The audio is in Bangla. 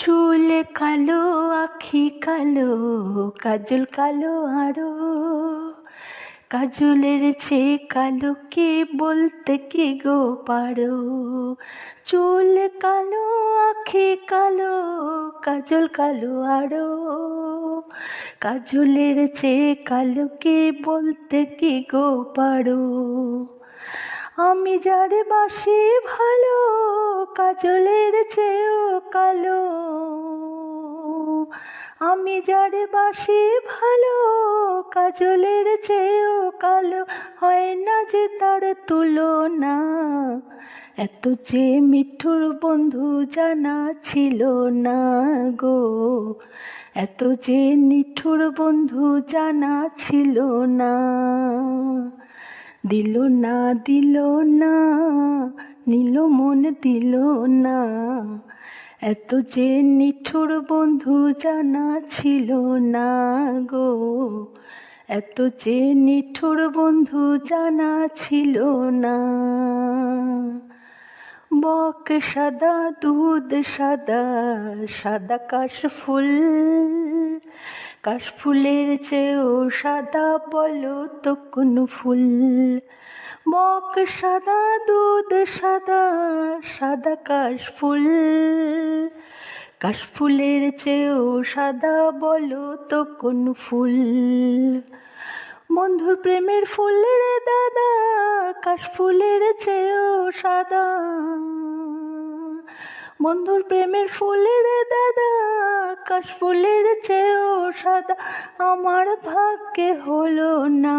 চুল কালো, আখি কালো, কাজল কালো আরও। কাজলের চেয়ে কালো কে বলতে কি গো পারো? চুল কালো, আখি কালো, কাজল কালো আরও। কাজলের চেয়ে কালো কে বলতে কি গো পারো? আমি যারে বাসি ভালো, কাজলের চেয়েও কালো। আমি যার বাসি ভালো, কাজলের চেয়েও কালো, হয় না যে তার তুলনা। এত যে মিঠুর বন্ধু জানা ছিল না গো। এত যে নিঠুর বন্ধু জানা ছিল না। দিল না দিল না, নিল মন দিল না। এত যে নিঠুর বন্ধু জানা ছিল না গো। এত যে নিঠুর বন্ধু জানা ছিল না। বক সাদা, দুধ সাদা সাদা কাশ ফুল। কাশ ফুলের চেয়েও সাদা বলো তো কোন ফুল। বক সাদা, দুধ সাদা সাদা কাশ ফুল কাশ ফুলের চেয়েও সাদা বলো তো কোন ফুল? বন্ধুর প্রেমের ফুল রে দাদা কাশ ফুলের চেয়েও সাদা। বন্ধুর প্রেমের ফুল রে দাদা কাশ ফুলের চেয়েও সাদা। আমার ভাগ্যে হলো না।